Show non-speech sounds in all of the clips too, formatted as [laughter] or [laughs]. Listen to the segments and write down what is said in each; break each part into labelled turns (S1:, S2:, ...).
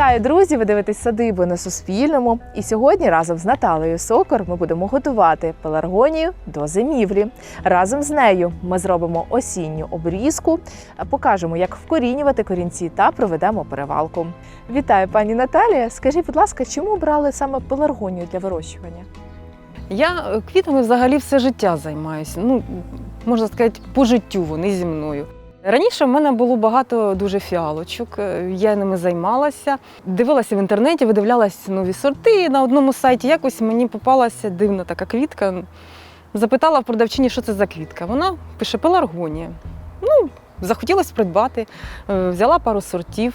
S1: Вітаю, друзі! Ви дивитесь садиби на Суспільному. І сьогодні разом з Наталею Сокор ми будемо готувати пеларгонію до зимівлі. Разом з нею ми зробимо осінню обрізку, покажемо, як вкорінювати корінці та проведемо перевалку. Вітаю, пані Наталія. Скажіть, будь ласка, чому обрали саме пеларгонію для вирощування?
S2: Я квітами взагалі все життя займаюся. Ну, можна сказати, по життю вони зі мною. Раніше в мене було багато дуже фіалочок, е, я ними займалася. Дивилася в інтернеті, видивлялася нові сорти. На одному сайті якось мені попалася дивна така квітка. Запитала в продавчині, що це за квітка. Вона пише пеларгонія. Ну, захотілося придбати, Е, взяла пару сортів.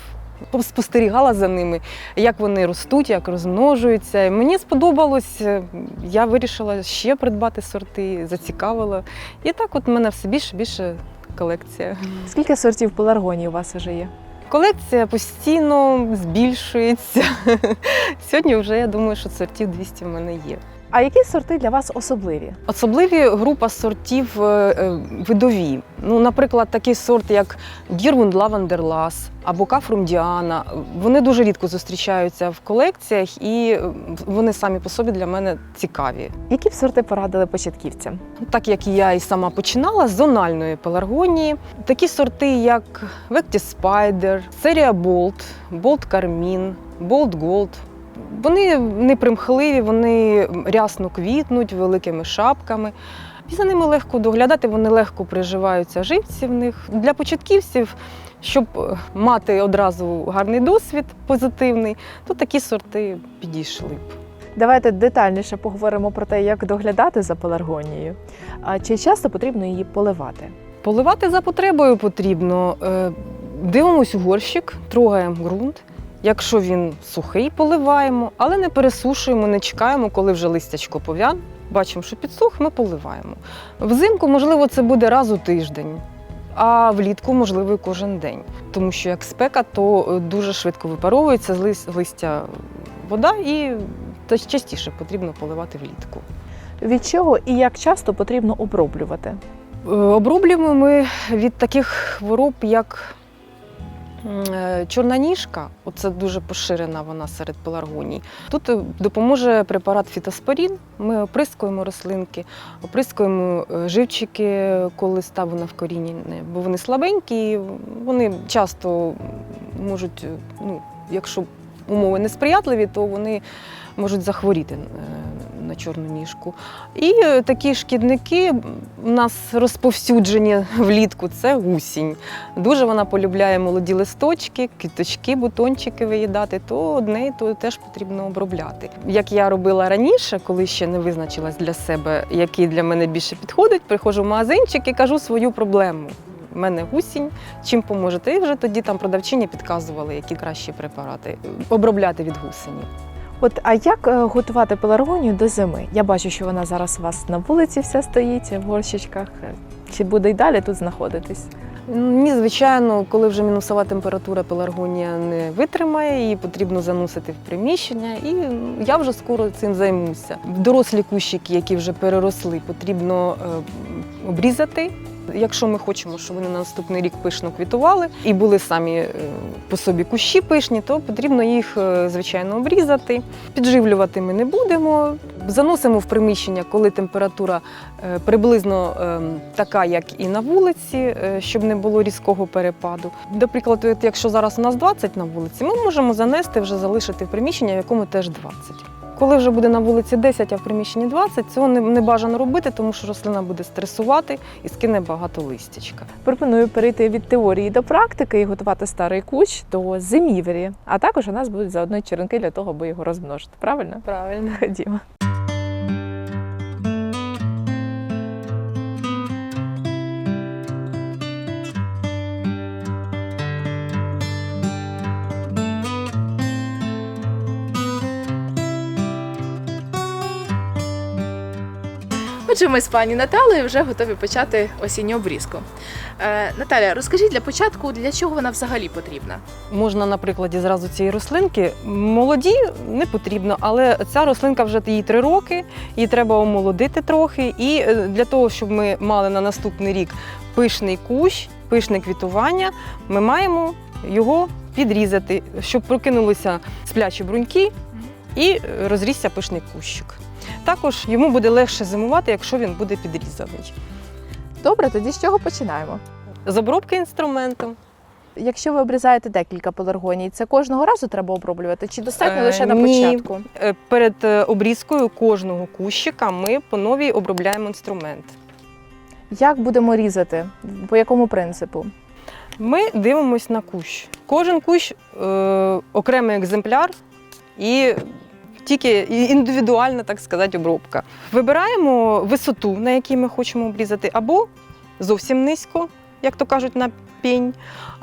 S2: Спостерігала за ними, як вони ростуть, як розмножуються. Мені сподобалось, е, я вирішила ще придбати сорти, зацікавила. І так от мене все більше більше колекція.
S1: Скільки сортів пеларгонії у вас вже є?
S2: Колекція постійно збільшується. [laughs] Сьогодні вже я думаю, що сортів 200 в мене є.
S1: А які сорти для вас особливі?
S2: Особливі група сортів е, е, видові. Ну, наприклад, такий сорт, як Дірвунд Лавандерлас або Кафрум Діана. Вони дуже рідко зустрічаються в колекціях, і е, вони самі по собі для мене цікаві.
S1: Які б сорти порадили початківцям?
S2: Так як я і сама починала з зональної пеларгонії, такі сорти, як Векті Спайдер, серія Болт, Болт Кармін, Болт Голд. Вони непримхливі, вони рясно квітнуть великими шапками. І за ними легко доглядати, вони легко приживаються живці в них. Для початківців, щоб е, мати одразу гарний досвід позитивний, то такі сорти підійшли б.
S1: Давайте детальніше поговоримо про те, як доглядати за пеларгонією. А чи часто потрібно її поливати?
S2: Поливати за потребою потрібно. Е, Дивимось у горщик, трогаємо ґрунт. Якщо він сухий, поливаємо, але не пересушуємо, не чекаємо, коли вже листячко пов'ян. Бачимо, що підсух, ми поливаємо. Взимку, можливо, це буде раз у тиждень, а влітку, можливо, і кожен день. Тому що як спека, то е, дуже швидко випаровується з лис- листя вода і частіше потрібно поливати влітку.
S1: Від чого і як часто потрібно оброблювати?
S2: Е, Оброблюємо ми від таких хвороб, як е, чорна ніжка, оце дуже поширена вона серед пеларгоній. Тут е, допоможе препарат фітоспорін. Ми оприскуємо рослинки, оприскуємо е, живчики, коли ставлено вкорінення, бо вони слабенькі, вони часто можуть, ну, якщо умови несприятливі, то вони можуть захворіти на чорну ніжку. І е, такі шкідники у нас розповсюджені влітку це гусінь. Дуже вона полюбляє молоді листочки, квіточки, бутончики виїдати, то одне то теж потрібно обробляти. Як я робила раніше, коли ще не визначилась для себе, який для мене більше підходить, приходжу в магазинчик і кажу свою проблему. У мене гусінь, чим поможете? І вже тоді там продавчині підказували, які кращі препарати обробляти від гусені.
S1: От а як е, готувати пеларгонію до зими? Я бачу, що вона зараз у вас на вулиці вся стоїть в горщичках. Е, Чи буде й далі тут знаходитись?
S2: Ні, звичайно, коли вже мінусова температура пеларгонія не витримає, її потрібно заносити в приміщення, і я вже скоро цим займуся. Дорослі кущики, які вже переросли, потрібно е, обрізати. Якщо ми хочемо, щоб вони на наступний рік пишно квітували і були самі е, по собі кущі пишні, то потрібно їх е, звичайно обрізати. Підживлювати ми не будемо. Заносимо в приміщення, коли температура е, приблизно е, така, як і на вулиці, щоб не було різкого перепаду. Наприклад, якщо зараз у нас 20 на вулиці, ми можемо занести вже залишити в приміщення, в якому теж 20. Коли вже буде на вулиці 10, а в приміщенні 20, цього не, не бажано робити, тому що рослина буде стресувати і скине багато листячка.
S1: Пропоную перейти від теорії до практики і готувати старий кущ до зимівері. А також у нас будуть заодно черенки для того, аби його розмножити. Правильно?
S2: Правильно.
S1: Ходімо. Отже, ми з пані Наталею вже готові почати осінню обрізку. Е, Наталя, розкажіть для початку, для чого вона взагалі потрібна?
S2: Можна на прикладі зразу цієї рослинки. Молоді не потрібно, але ця рослинка вже їй три роки, її треба омолодити трохи. І е, для того, щоб ми мали на наступний рік пишний кущ, пишне квітування, ми маємо його підрізати, щоб прокинулися сплячі бруньки і е, розрісся пишний кущик. Також йому буде легше зимувати, якщо він буде підрізаний.
S1: Добре, тоді з чого починаємо?
S2: З обробки інструментом.
S1: Якщо ви обрізаєте декілька пеларгоній, це кожного разу треба оброблювати? Чи достатньо
S2: Е,
S1: лише на
S2: ні.
S1: початку?
S2: Е, Перед е, обрізкою кожного кущика ми по новій обробляємо інструмент.
S1: Як будемо різати? По якому принципу?
S2: Ми дивимось на кущ. Кожен кущ е, окремий екземпляр і тільки індивідуальна, так сказати, обробка. Вибираємо висоту, на якій ми хочемо обрізати, або зовсім низько, як то кажуть, на пінь,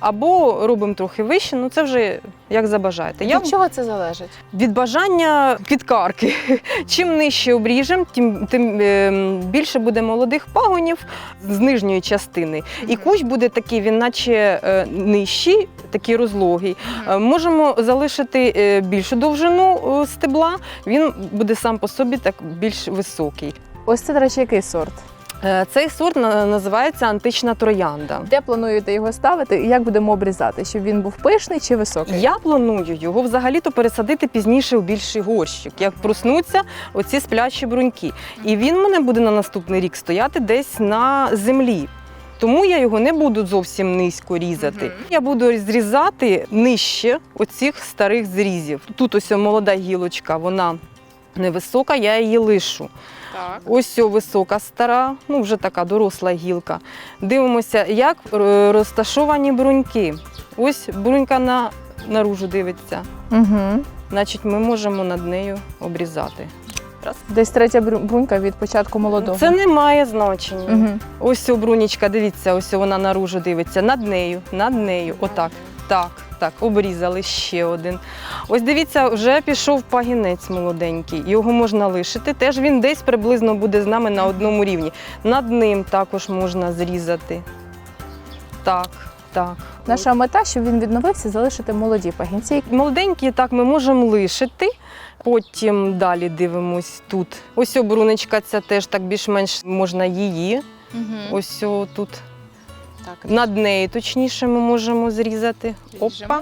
S2: або робимо трохи вище, ну це вже як забажаєте. Я
S1: Від чого це залежить?
S2: від бажання підкарки. [laughs] Чим нижче обріжемо, тим, тим е, більше буде молодих пагонів з нижньої частини. І кущ буде такий, він наче е, нижчий, такий розлогий. Е, Можемо залишити е, більшу довжину е, стебла, він буде сам по собі так більш високий.
S1: Ось це, до речі, який сорт?
S2: Е, Цей сорт називається антична троянда.
S1: Де плануєте його ставити і як будемо обрізати? Щоб він був пишний чи високий?
S2: Я планую його взагалі-то пересадити пізніше у більший горщик, як проснуться оці сплячі бруньки. І він мене буде на наступний рік стояти десь на землі. Тому я його не буду зовсім низько різати.
S1: Мгм.
S2: Я буду зрізати нижче оцих старих зрізів. Тут ось молода гілочка, вона невисока, я її лишу.
S1: Так.
S2: Ось о, висока стара, ну вже така доросла гілка. Дивимося, як е, розташовані бруньки. Ось брунька на, наружу дивиться.
S1: Угу.
S2: Значить, ми можемо над нею обрізати. Раз.
S1: Десь третя брунька від початку молодого.
S2: Це не має значення.
S1: Угу.
S2: Ось о, брунічка, дивіться, ось вона наружу дивиться. Над нею, над нею. Отак. Так, так, обрізали ще один. Ось дивіться, вже пішов пагінець молоденький. Його можна лишити. Теж він десь приблизно буде з нами на одному рівні. Над ним також можна зрізати. Так, так.
S1: Наша мета, щоб він відновився, залишити молоді пагінці.
S2: Молоденькі так ми можемо лишити. Потім далі дивимось тут. Ось о, ця теж так більш-менш можна її.
S1: Угу.
S2: Ось о, тут
S1: Так.
S2: над нею точніше ми можемо зрізати.
S1: Ріжемо.
S2: Опа.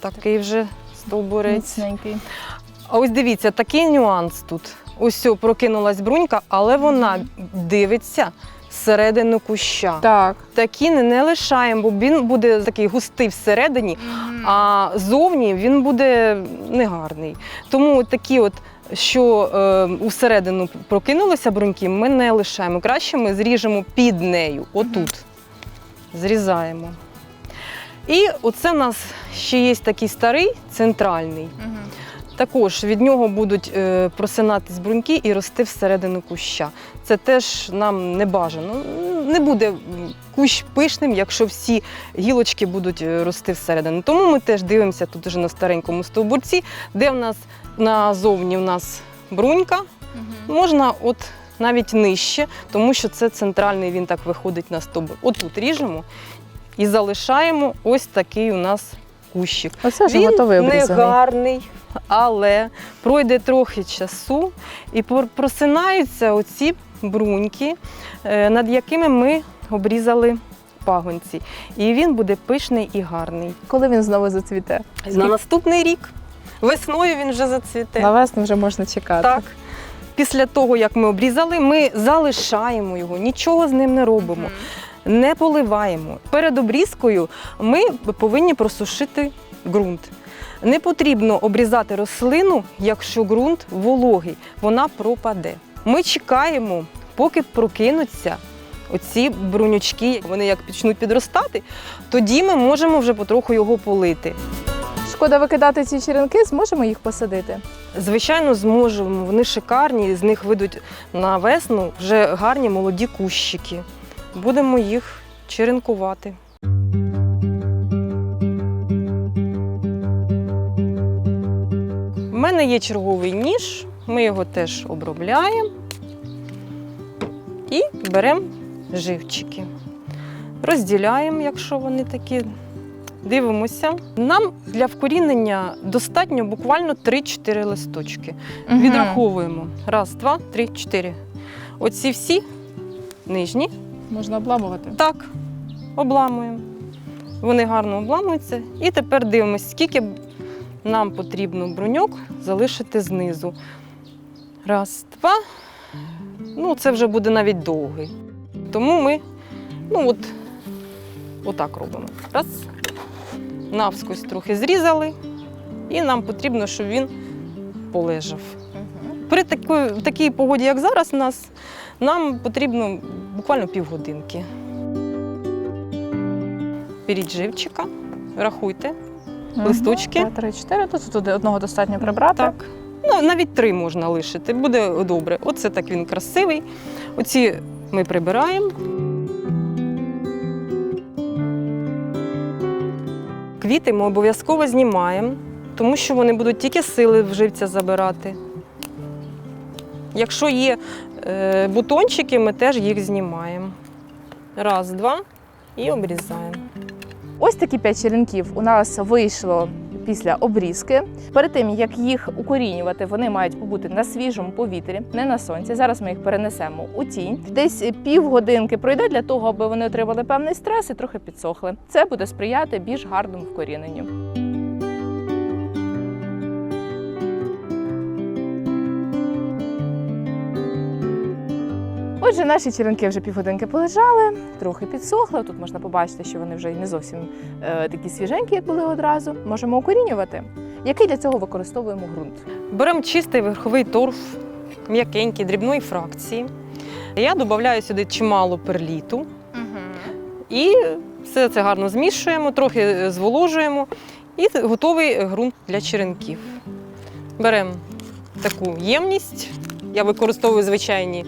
S2: Такий вже стовбурець.
S1: Міцненький.
S2: А ось дивіться, такий нюанс тут. Ось прокинулась брунька, але вона дивиться всередину куща.
S1: Так.
S2: Такі не, не лишаємо, бо він буде такий густий всередині, а зовні він буде негарний. Тому такі от. Що е, усередину прокинулися бруньки, ми не лишаємо. Краще ми зріжемо під нею, отут. Зрізаємо. І оце в нас ще є такий старий центральний. Також від нього будуть е, просинатись бруньки і рости всередину куща. Це теж нам не бажано. Не буде кущ пишним, якщо всі гілочки будуть е, рости всередину. Тому ми теж дивимося тут вже на старенькому стовбурці, де в нас назовні в нас брунька. Можна от навіть нижче, тому що це центральний він так виходить на стовбур. Отут ріжемо і залишаємо ось такий у нас кущик.
S1: Оце вже
S2: Він
S1: готовий
S2: не гарний, але пройде трохи часу і просинаються оці бруньки, е, над якими ми обрізали пагонці. І він буде пишний і гарний.
S1: Коли він знову зацвіте?
S2: На наступний рік весною він вже зацвіте.
S1: На весну вже можна чекати.
S2: Так. Після того, як ми обрізали, ми залишаємо його, нічого з ним не робимо, не поливаємо. Перед обрізкою ми повинні просушити ґрунт. Не потрібно обрізати рослину, якщо ґрунт вологий, вона пропаде. Ми чекаємо, поки прокинуться оці брунючки. Вони як почнуть підростати, тоді ми можемо вже потроху його полити.
S1: Шкода викидати ці черенки, зможемо їх посадити.
S2: Звичайно, зможемо. Вони шикарні, з них вийдуть на весну вже гарні молоді кущики. Будемо їх черенкувати. У мене є черговий ніж, ми його теж обробляємо і беремо живчики. Розділяємо, якщо вони такі. Дивимося. Нам для вкорінення достатньо буквально 3-4 листочки. Відраховуємо. Раз, два, три, чотири. Оці всі нижні.
S1: Можна обламувати.
S2: Так, обламуємо. вони гарно обламуються. І тепер дивимося, скільки нам потрібно бруньок залишити знизу. Раз, два. Ну, це вже буде навіть довгий. Тому ми ну, от, отак робимо. Раз. Навскось трохи зрізали, і нам потрібно, щоб він полежав. При такої, в такій погоді, як зараз у нас, нам потрібно буквально півгодинки. Беріть живчика, рахуйте листочки.
S1: Два, три, чотири. Тут туди одного достатньо прибрати.
S2: Так. Ну, навіть три можна лишити, буде добре. Оце так він красивий. Оці ми прибираємо. Квіти ми обов'язково знімаємо, тому що вони будуть тільки сили в живця забирати. Якщо є е, бутончики, ми теж їх знімаємо. Раз, два і обрізаємо.
S1: Ось такі п'ять черенків у нас вийшло після обрізки. Перед тим як їх укорінювати, вони мають побути на свіжому повітрі, не на сонці. Зараз ми їх перенесемо у тінь. Десь півгодинки пройде для того, аби вони отримали певний стрес і трохи підсохли. Це буде сприяти більш гарному вкоріненню. Отже, наші черенки вже півгодинки полежали, трохи підсохли. Тут можна побачити, що вони вже не зовсім е, такі свіженькі, як були одразу. Можемо укорінювати. Який для цього використовуємо ґрунт?
S2: Беремо чистий верховий торф, м'якенький, дрібної фракції. Я додаю сюди чимало перліту і все це гарно змішуємо, трохи зволожуємо і готовий ґрунт для черенків. Беремо таку ємність. Я використовую звичайні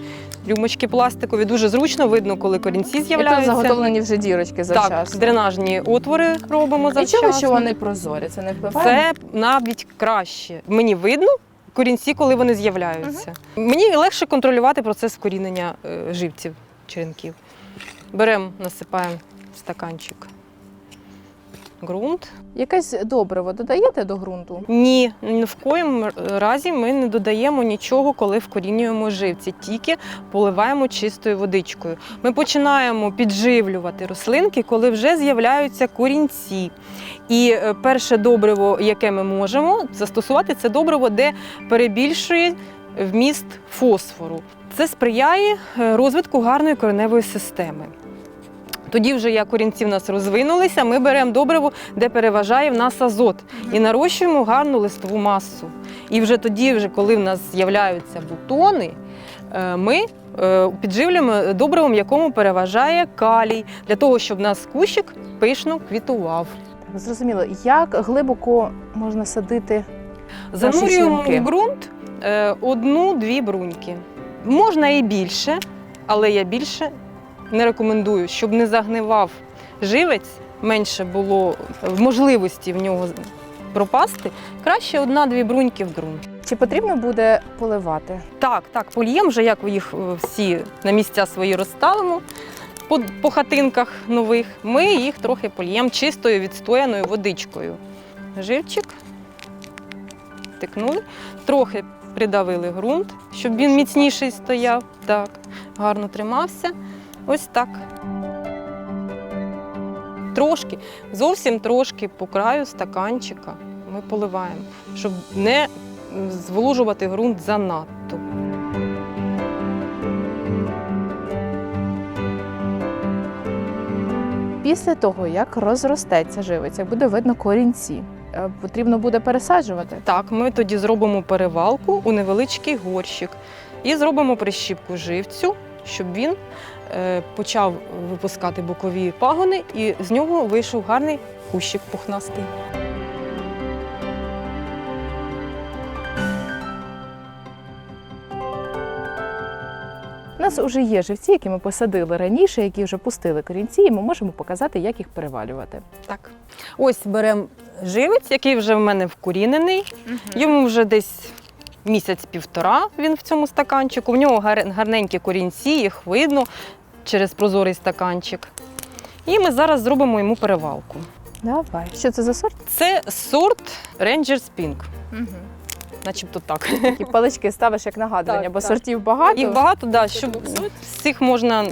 S2: рюмочки пластикові. Дуже зручно видно, коли корінці
S1: І тут заготовлені вже дірочки
S2: Так, дренажні отвори робимо завчасно.
S1: що вони прозорі, це не впливає.
S2: Це навіть краще. Мені видно корінці, коли вони з'являються. Мені легше контролювати процес вкорінення е, живців черенків. Беремо, насипаємо в стаканчик ґрунт.
S1: Якесь добриво додаєте до ґрунту?
S2: Ні, ні в коїм разі ми не додаємо нічого, коли вкорінюємо живці, тільки поливаємо чистою водичкою. Ми починаємо підживлювати рослинки, коли вже з'являються корінці. І е, перше добриво, яке ми можемо застосувати, це добриво, де перебільшує вміст фосфору. Це сприяє е, розвитку гарної кореневої системи. Тоді, вже як корінці в нас розвинулися, ми беремо добриво, де переважає в нас азот, і нарощуємо гарну листову масу. І вже тоді, вже коли в нас з'являються бутони, е, ми е, підживлюємо добривом, якому переважає калій, для того, щоб в нас кущик пишно квітував.
S1: Так, зрозуміло, як глибоко можна садити
S2: Занурюємо в ґрунт е, одну-дві бруньки. Можна і більше, але я більше не рекомендую, щоб не загнивав живець, менше було можливості в нього пропасти. Краще одна-дві бруньки в ґрунт.
S1: Чи потрібно буде поливати?
S2: Так, так, польєм вже, як їх е, всі на місця свої розставимо по, по хатинках нових, ми їх трохи польємо чистою відстояною водичкою. Живчик, тикнули, трохи придавили ґрунт, щоб він міцніший стояв. Так, гарно тримався. Ось так. Трошки, зовсім трошки по краю стаканчика ми поливаємо, щоб не зволожувати ґрунт занадто.
S1: Після того, як розростеться живець, як буде видно корінці, е, потрібно буде пересаджувати.
S2: Так, ми тоді зробимо перевалку у невеличкий горщик і зробимо прищіпку живцю, щоб він почав випускати бокові пагони, і з нього вийшов гарний кущик пухнастий.
S1: У нас вже є живці, які ми посадили раніше, які вже пустили корінці, і ми можемо показати, як їх перевалювати.
S2: Так. Ось беремо живець, який вже в мене вкорінений. Йому вже десь місяць-півтора він в цьому стаканчику. В нього гарненькі корінці, їх видно через прозорий стаканчик. І ми зараз зробимо йому перевалку.
S1: Давай. Що це за сорт?
S2: Це сорт Rangers Pink. начебто так.
S1: Такі палички ставиш як нагадування,
S2: Так,
S1: бо
S2: так.
S1: сортів багато.
S2: Їх багато, да, щоб всіх можна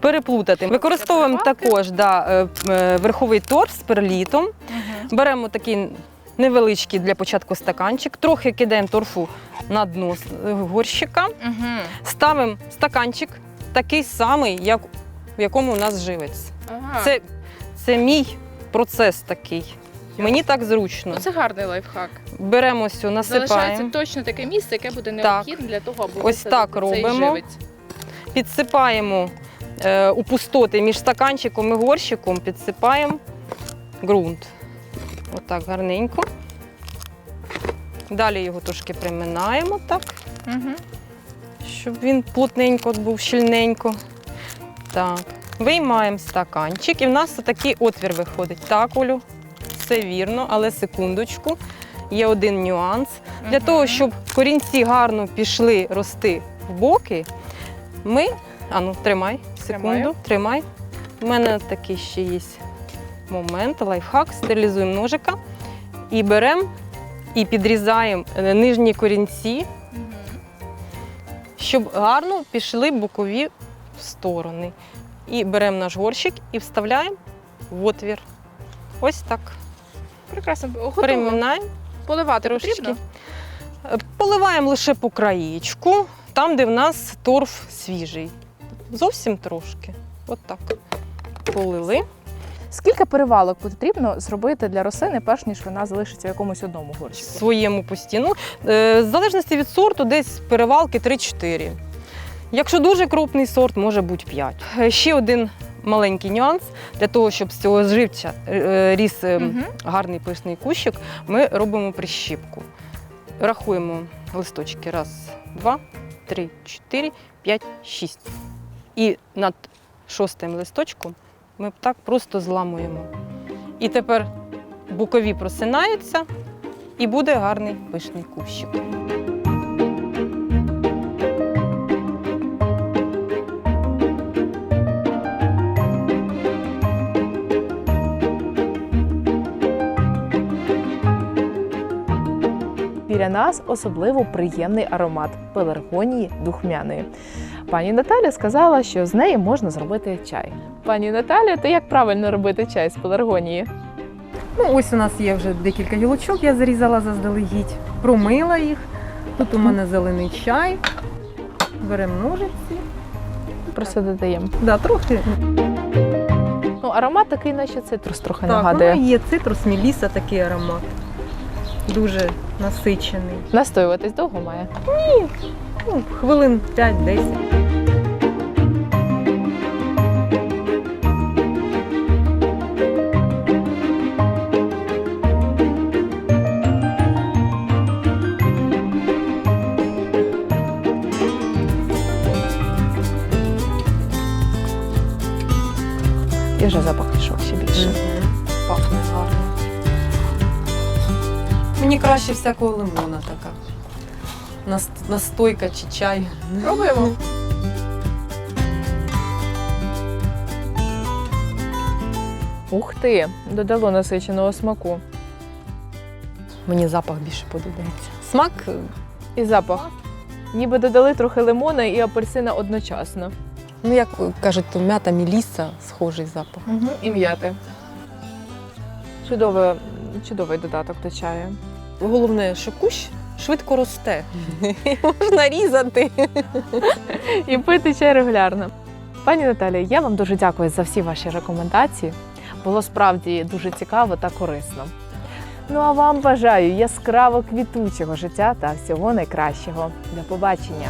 S2: переплутати. Використовуємо також да, е, е, верховий торф з перлітом. Беремо такий невеличкий для початку стаканчик, трохи кидаємо торфу на дно с- е, горщика, ставимо стаканчик такий самий, як в якому у нас живець.
S3: Ага.
S2: Це, це мій процес такий. Мені так зручно.
S3: Ну, це гарний лайфхак.
S2: Беремо все,
S3: Залишається
S2: насипаємо,
S3: точно таке місце, яке буде необхідне для того, аби
S2: Ось так робимо.
S3: живець.
S2: підсипаємо е, у пустоти між стаканчиком і горщиком, підсипаємо ґрунт. Отак гарненько. Далі його трошки приминаємо так,
S3: Угу.
S2: Щоб він плотненько був, щільненько. Так. Виймаємо стаканчик, і в нас такий отвір виходить. Так, Олю, все вірно, але секундочку. Є один нюанс. Для того, щоб корінці гарно пішли рости в боки, ми. А ну, тримай, секунду,
S3: Тримаю.
S2: тримай. У мене такий ще є момент, лайфхак. Стерилізуємо ножика і беремо і підрізаємо е, нижні корінці, щоб гарно пішли бокові сторони. І беремо наш горщик і вставляємо в отвір. Ось так.
S3: Прекрасно. Готово.
S2: Приминаємо.
S3: Поливати
S2: Трошечки.
S3: потрібно?
S2: Поливаємо лише по краєчку, там, де в нас торф свіжий. Зовсім трошки. От так. Полили.
S1: Скільки перевалок потрібно зробити для рослини, перш ніж вона залишиться в якомусь одному
S2: в
S1: горщику?
S2: своєму постійну. Е, В залежності від сорту, десь перевалки 3-4. Якщо дуже крупний сорт, може бути 5. Е, Ще один маленький нюанс для того, щоб з цього живця е, ріс гарний пишний кущик, ми робимо прищіпку. Рахуємо листочки. Раз, два, три, чотири, п'ять, шість. І над шостим листочком ми так просто зламуємо. І тепер бокові просинаються, і буде гарний пишний кущик.
S1: Біля нас особливо приємний аромат пеларгонії духмяної. Пані Наталя сказала, що з неї можна зробити чай. Пані Наталя, то як правильно робити чай з пеларгонії?
S2: Ну, ось у нас є вже декілька гілочок, я зарізала заздалегідь, промила їх. Тут у мене зелений чай. Беремо ножиці.
S1: Просто додаємо.
S2: Да, трохи.
S1: Ну, аромат такий, наче цитрус трохи
S2: Так,
S1: нагадує.
S2: воно є цитрус, міліса, такий аромат. Дуже насичений.
S1: Настоюватись довго має.
S2: Ну, хвилин 5-10.
S1: І вже запах пішов ще більше.
S2: Пахне гарно. Мені краще всякого лимона така. Нас- Настойка чи чай.
S3: Пробуємо.
S1: Ух ти, додало насиченого смаку.
S2: Мені запах більше подобається. Смак
S1: І запах. Ніби додали трохи лимона і апельсина одночасно.
S2: Ну, як кажуть, то м'ята міліса, схожий запах.
S1: Угу. І м'яти. Чудовий, чудовий додаток до чаю.
S2: Головне, що кущ швидко росте. [laughs] Можна різати.
S1: І пити чай регулярно. Пані Наталі, я вам дуже дякую за всі ваші рекомендації. Було справді дуже цікаво та корисно. Ну а вам бажаю яскраво квітучого життя та всього найкращого. До побачення!